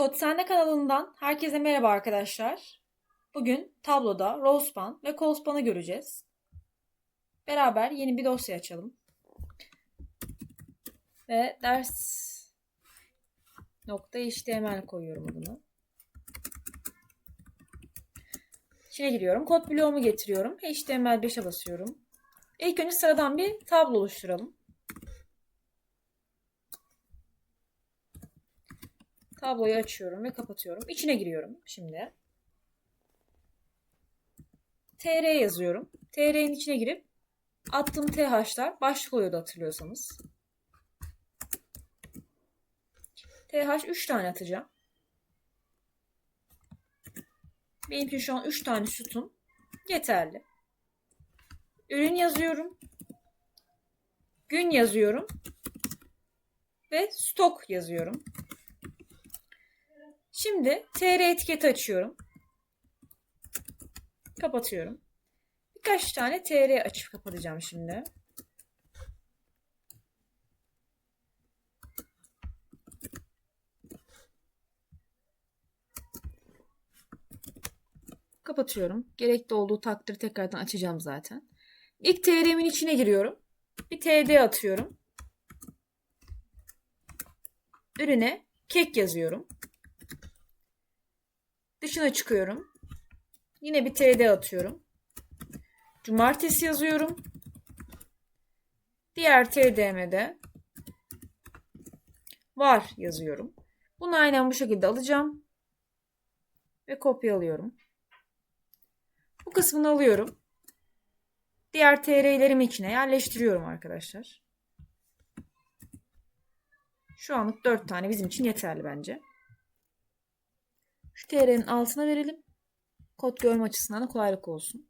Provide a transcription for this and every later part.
Kodsende kanalından herkese merhaba arkadaşlar. Bugün tabloda Rosepan ve Colspan'ı göreceğiz. Beraber yeni bir dosya açalım. Ve ders nokta HTML koyuyorum adını. İçine giriyorum. Kod bloğumu getiriyorum. HTML5'e basıyorum. İlk önce sıradan bir tablo oluşturalım. Tabloyu açıyorum ve kapatıyorum. İçine giriyorum şimdi. TR yazıyorum. TR'nin içine girip attığım TH'lar başlık oluyordu hatırlıyorsanız. TH 3 tane atacağım. Benimki şu an 3 tane sütun yeterli. Ürün yazıyorum. Gün yazıyorum. Ve stok yazıyorum. Şimdi TR etiketi açıyorum. Kapatıyorum. Birkaç tane TR açıp kapatacağım şimdi. Kapatıyorum. Gerekli olduğu takdirde tekrardan açacağım zaten. İlk TR'min içine giriyorum. Bir TD atıyorum. Ürüne kek yazıyorum. Dışına çıkıyorum. Yine bir TD atıyorum. Cumartesi yazıyorum. Diğer TD'mde var yazıyorum. Bunu aynen bu şekilde alacağım. Ve kopyalıyorum. Bu kısmını alıyorum. Diğer TR'lerimi içine yerleştiriyorum arkadaşlar. Şu anlık 4 tane bizim için yeterli bence. Şu TR'nin altına verelim. Kod görme açısından da kolaylık olsun.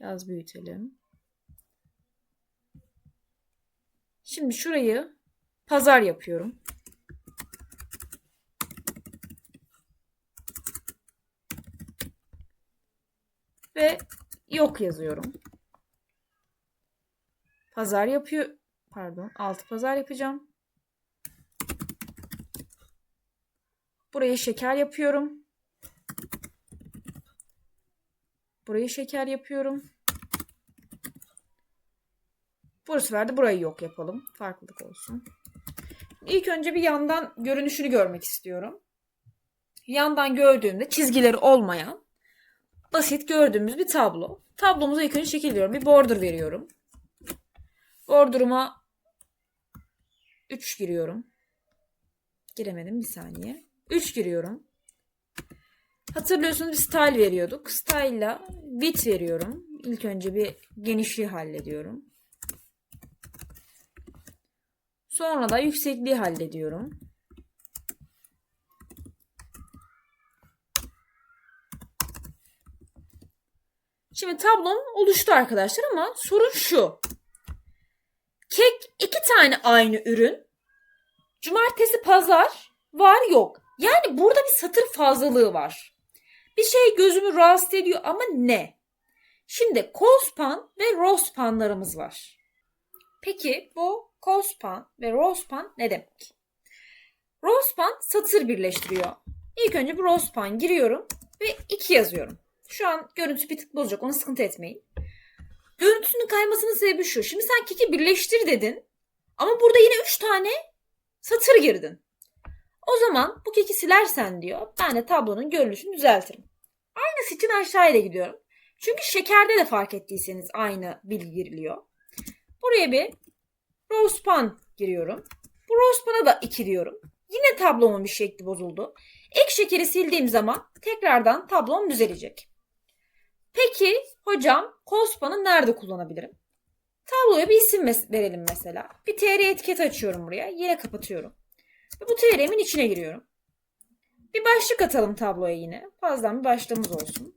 Biraz büyütelim. Şimdi şurayı pazar yapıyorum. Ve yok yazıyorum. Pazar yapıyor. Pardon, altı pazar yapacağım. Burayı şeker yapıyorum. Burayı şeker yapıyorum. Bu sefer de burayı yok yapalım. Farklılık olsun. İlk önce bir yandan görünüşünü görmek istiyorum. Yandan gördüğümde çizgileri olmayan basit gördüğümüz bir tablo. Tablomuza ilk önce şekil veriyorum. Bir border veriyorum. Border'ıma 3 giriyorum. Giremedim bir saniye. 3 giriyorum. Hatırlıyorsunuz bir style veriyorduk. Style'la width veriyorum. İlk önce bir genişliği hallediyorum. Sonra da yüksekliği hallediyorum. Şimdi tablom oluştu arkadaşlar ama sorun şu. Kek iki tane aynı ürün. Cumartesi pazar var yok. Yani burada bir satır fazlalığı var. Bir şey gözümü rahatsız ediyor ama ne? Şimdi Cospan ve Rospanlarımız var. Peki bu Cospan ve Rospan ne demek? Rospan satır birleştiriyor. İlk önce bu Rospan giriyorum ve 2 yazıyorum. Şu an görüntü bir tık bozacak onu sıkıntı etmeyin. Görüntüsünün kaymasının sebebi şu. Şimdi sen keki birleştir dedin ama burada yine 3 tane satır girdin. O zaman bu keki silersen diyor ben de tablonun görünüşünü düzeltirim. Aynısı için aşağıya gidiyorum. Çünkü şekerde de fark ettiyseniz aynı bilgi giriliyor. Buraya bir Rosepan giriyorum. Bu Rosepan'a da 2 diyorum. Yine tablomun bir şekli bozuldu. İlk şekeri sildiğim zaman tekrardan tablom düzelecek. Peki hocam Cospan'ı nerede kullanabilirim? Tabloya bir isim verelim mesela. Bir TR etiket açıyorum buraya. Yine kapatıyorum. Bu TR'min içine giriyorum. Bir başlık atalım tabloya yine. Fazladan bir başlığımız olsun.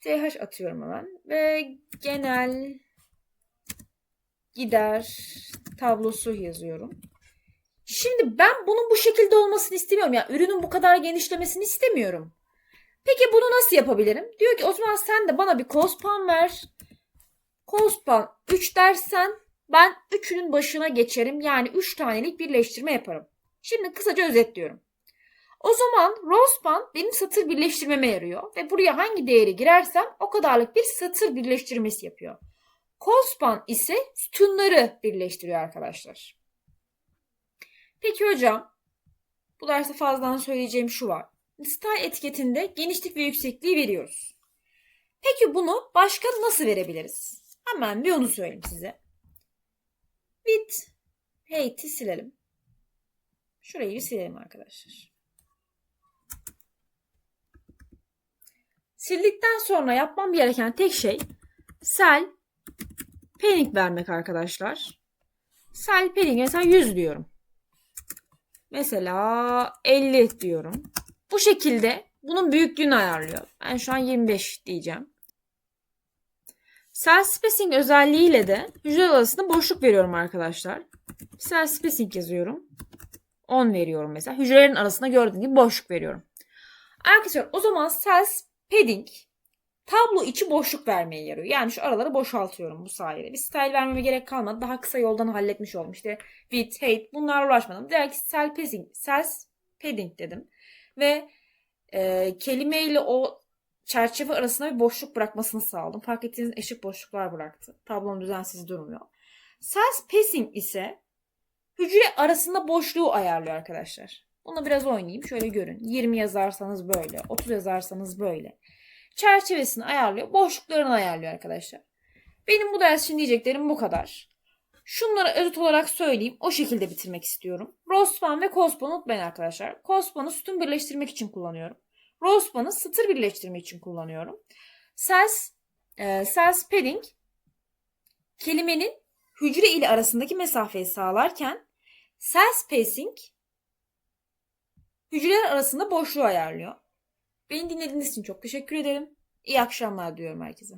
TH atıyorum hemen. Ve genel gider tablosu yazıyorum. Şimdi ben bunun bu şekilde olmasını istemiyorum. Yani ürünün bu kadar genişlemesini istemiyorum. Peki bunu nasıl yapabilirim? Diyor ki o zaman sen de bana bir kospan ver. Kospan 3 dersen Ben üçünün başına geçerim. Yani üç tanelik birleştirme yaparım. Şimdi kısaca özetliyorum. O zaman Rospan benim satır birleştirmeme yarıyor. Ve buraya hangi değeri girersem o kadarlık bir satır birleştirmesi yapıyor. Cospan ise sütunları birleştiriyor arkadaşlar. Peki hocam, bu derste fazladan söyleyeceğim şu var. Style etiketinde genişlik ve yüksekliği veriyoruz. Peki bunu başka nasıl verebiliriz? Hemen bir onu söyleyeyim size. Width, height'i silelim. Şurayı bir silelim arkadaşlar. Sildikten sonra yapmam gereken tek şey sel padding vermek arkadaşlar. Sel padding mesela 100 diyorum. Mesela 50 diyorum. Bu şekilde bunun büyüklüğünü ayarlıyor. Ben şu an 25 diyeceğim. Cell spacing özelliğiyle de hücreler arasında boşluk veriyorum arkadaşlar. Cell spacing yazıyorum. 10 veriyorum mesela. Hücrelerin arasında gördüğün gibi boşluk veriyorum. Arkadaşlar o zaman cell padding tablo içi boşluk vermeye yarıyor. Yani şu araları boşaltıyorum bu sayede. Bir style vermeme gerek kalmadı. Daha kısa yoldan halletmiş oldum. İşte width, height bunlarla uğraşmadım. Direkt cell padding, cell padding dedim. Ve e, kelimeyle o çerçeve arasında bir boşluk bırakmasını sağladım. Fark ettiğiniz eşit boşluklar bıraktı. Tablom düzensiz durmuyor. Cell spacing ise hücre arasında boşluğu ayarlıyor arkadaşlar. Bunu biraz oynayayım. Şöyle görün. 20 yazarsanız böyle. 30 yazarsanız böyle. Çerçevesini ayarlıyor. Boşluklarını ayarlıyor arkadaşlar. Benim bu ders için diyeceklerim bu kadar. Şunları özet olarak söyleyeyim. O şekilde bitirmek istiyorum. Rospan ve Cospan unutmayın arkadaşlar. Cospan'ı sütun birleştirmek için kullanıyorum. Rospan'ı satır birleştirmek için kullanıyorum. Cells, e, cells padding kelimenin hücre ile arasındaki mesafeyi sağlarken cell spacing hücreler arasında boşluğu ayarlıyor. Beni dinlediğiniz için çok teşekkür ederim. İyi akşamlar diyorum herkese.